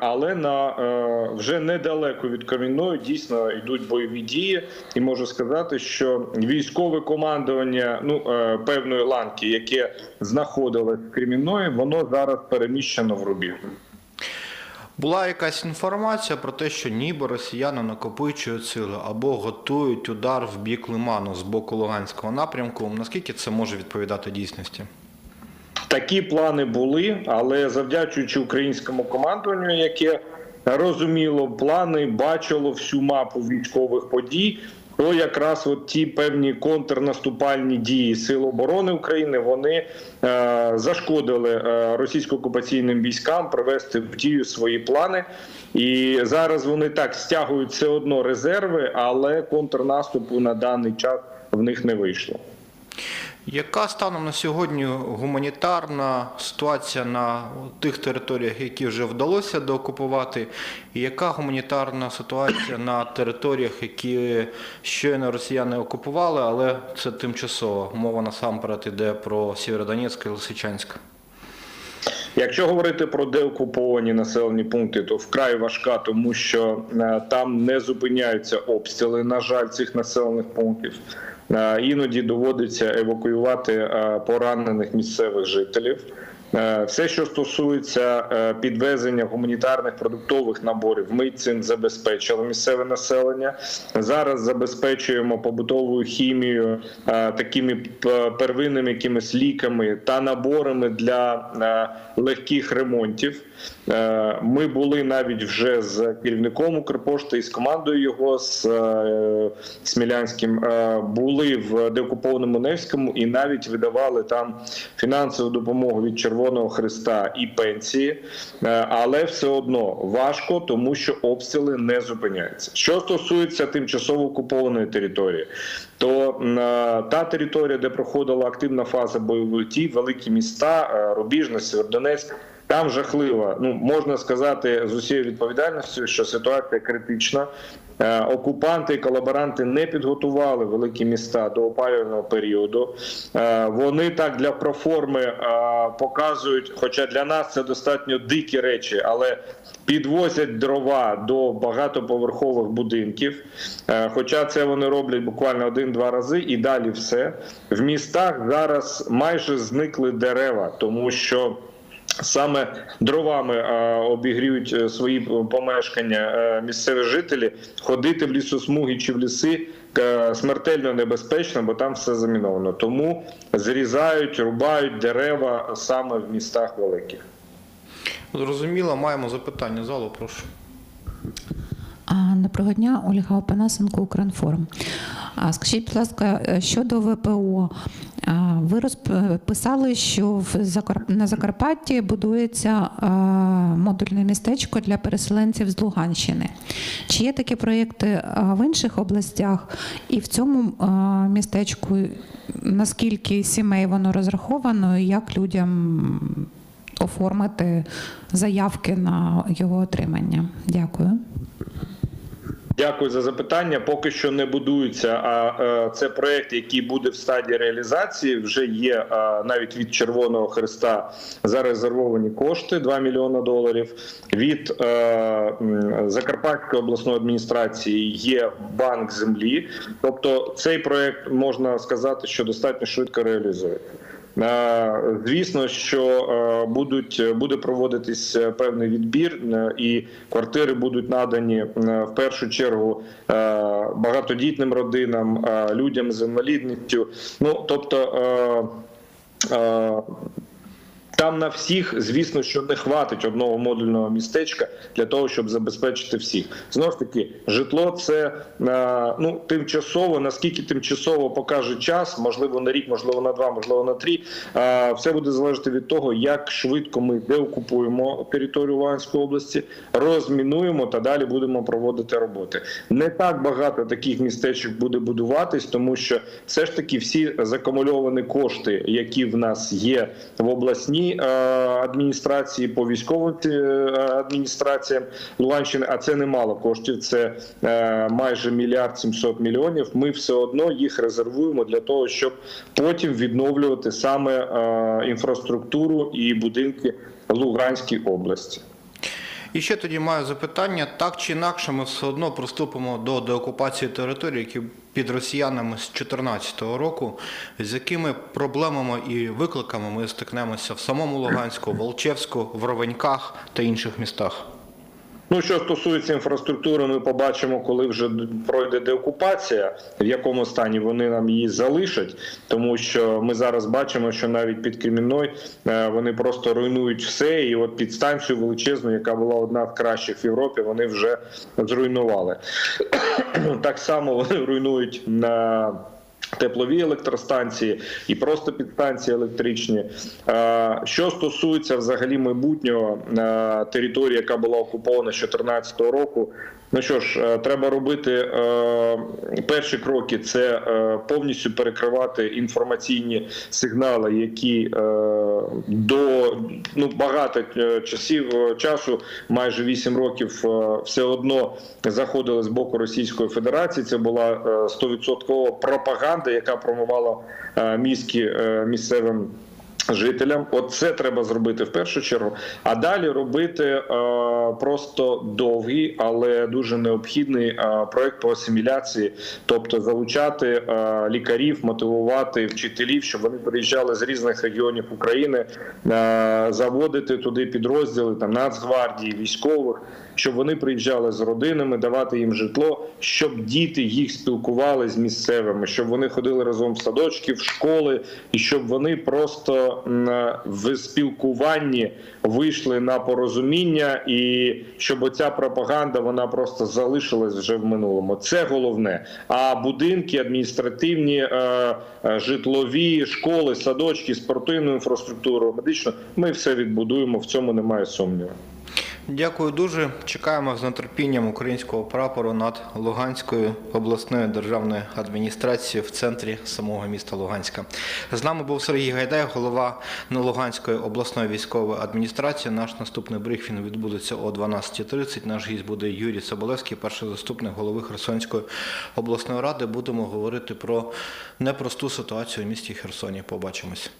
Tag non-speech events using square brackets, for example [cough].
Але на е, вже недалеко від Кам'яної дійсно йдуть бойові дії, і можу сказати, що військове командування ну е, певної ланки, яке знаходилось в Кремінної, воно зараз переміщено в Рубіжне. Була якась інформація про те, що ніби росіяни накопичують сили або готують удар в бік Лиману з боку Луганського напрямку. Наскільки це може відповідати дійсності? Такі плани були, але завдячуючи українському командуванню, яке розуміло плани, бачило всю мапу військових подій. То якраз от ті певні контрнаступальні дії Сил оборони України вони е, зашкодили е, російсько-окупаційним військам привести в дію свої плани. І зараз вони так стягують все одно резерви, але контрнаступу на даний час в них не вийшло. Яка станом на сьогодні гуманітарна ситуація на тих територіях, які вже вдалося деокупувати, і яка гуманітарна ситуація на територіях, які щойно росіяни окупували, але це тимчасово? Мова насамперед іде про Сєвєродонецьк і Лисичанськ. Якщо говорити про деокуповані населені пункти, то вкрай важка, тому що е, там не зупиняються обстріли. На жаль, цих населених пунктів іноді доводиться евакуювати е, поранених місцевих жителів. Е, Все, що стосується е, підвезення гуманітарних продуктових наборів, ми цим забезпечили місцеве населення. Зараз забезпечуємо побутовою хімією, е, такими первинними якимись ліками та наборами для е, легких ремонтів. Е, Ми були навіть вже з керівником Укрпошти і з командою його з е, Смілянським е, були в деокупованому Невському і навіть видавали там фінансову допомогу від Червоного Христа і пенсії, але все одно важко, тому що обстріли не зупиняються. Що стосується тимчасово окупованої території, то та територія, де проходила активна фаза бойових дій, великі міста, Рубіжне, Сєвєродонецьк, там жахлива. Ну можна сказати з усією відповідальністю, що ситуація критична. Е, Окупанти і колаборанти не підготували великі міста до опалювального періоду. Е, Вони так для проформи е, показують, хоча для нас це достатньо дикі речі, але підвозять дрова до багатоповерхових будинків. Хоча це вони роблять буквально один-два рази, і далі все в містах зараз майже зникли дерева, тому що. Саме дровами е, обігріють е, свої помешкання е, місцеві жителі. Ходити в лісосмуги чи в ліси смертельно небезпечно, бо там все заміновано. Тому зрізають, рубають дерева саме в містах великих. Зрозуміло, маємо запитання залу, прошу. Доброго дня, Ольга Опанасенко, Укрінформ. Скажіть, будь ласка, е, щодо ВПО, ви розписали, що на Закарпатті будується модульне містечко для переселенців з Луганщини. Чи є такі проєкти в інших областях? І в цьому містечку наскільки сімей воно розраховано, і як людям оформити заявки на його отримання? Дякую. Дякую за запитання. Поки що не будується. А е, це проект, який буде в стадії реалізації. Вже є е, навіть від Червоного Христа зарезервовані кошти 2 мільйони доларів. Від е, Закарпатської обласної адміністрації є банк землі. Тобто, цей проект можна сказати, що достатньо швидко реалізується. Е, Звісно, що е, будуть буде проводитись е, певний відбір, і квартири будуть надані в першу чергу багатодітним родинам, людям з інвалідністю. Ну тобто. Там на всіх, звісно, що не хватить одного модульного містечка для того, щоб забезпечити всіх. Знову ж таки, житло це е, ну тимчасово. Наскільки тимчасово покаже час, можливо, на рік, можливо, на два, можливо, на три. Е, Все буде залежати від того, як швидко ми деокупуємо територію Луганської області, розмінуємо та далі будемо проводити роботи. Не так багато таких містечок буде будуватись, тому що все ж таки всі закумульовані кошти, які в нас є в обласній е, адміністрації по військовим е, адміністраціям Луганщини, а це немало коштів. Це е, майже мільярд сімсот мільйонів. Ми все одно їх резервуємо для того, щоб потім відновлювати саме інфраструктуру і будинки Луганській області. І ще тоді маю запитання: так чи інакше, ми все одно приступимо до деокупації територій, які під росіянами з 2014 року. З якими проблемами і викликами ми стикнемося в самому Луганську, Волчевську, в Ровеньках та інших містах? Ну, що стосується інфраструктури, ми побачимо, коли вже пройде деокупація, в якому стані вони нам її залишать, тому що ми зараз бачимо, що навіть під Кремінною е, вони просто руйнують все. І от підстанцію величезну, яка була одна з кращих в Європі, вони вже зруйнували. [clears throat] Так само вони руйнують на. Теплові електростанції і просто підстанції електричні. Що стосується взагалі майбутнього території, яка була окупована з 2014 року. Ну що ж, е, треба робити е, перші кроки це е, повністю перекривати інформаційні сигнали, які до ну багато часів часу, майже 8 років, все одно заходили з боку Російської Федерації. Це була е, 100% пропаганда, яка промивала е, мізки е, місцевим. Жителям, от це треба зробити в першу чергу. А далі робити е, просто довгий, але дуже необхідний е, проект по асиміляції, тобто залучати е, лікарів, мотивувати вчителів, щоб вони приїжджали з різних регіонів України, е, заводити туди підрозділи там Нацгвардії, військових, щоб вони приїжджали з родинами, давати їм житло, щоб діти їх спілкували з місцевими, щоб вони ходили разом в садочки, в школи, і щоб вони просто в спілкуванні вийшли на порозуміння, і щоб оця пропаганда вона просто залишилась вже в минулому. Це головне. А будинки адміністративні, е, е, житлові, школи, садочки, спортивну інфраструктуру, медичну, ми все відбудуємо. В цьому немає сумніву. Дякую дуже. Чекаємо з нетерпінням українського прапору над Луганською обласною державною адміністрацією в центрі самого міста Луганська. З нами був Сергій Гайдай, голова Луганської обласної військової адміністрації. Наш наступний брифінг відбудеться о 12.30. Наш гість буде Юрій Соболевський, перший заступник голови Херсонської обласної ради. Будемо говорити про непросту ситуацію в місті Херсоні. Побачимось.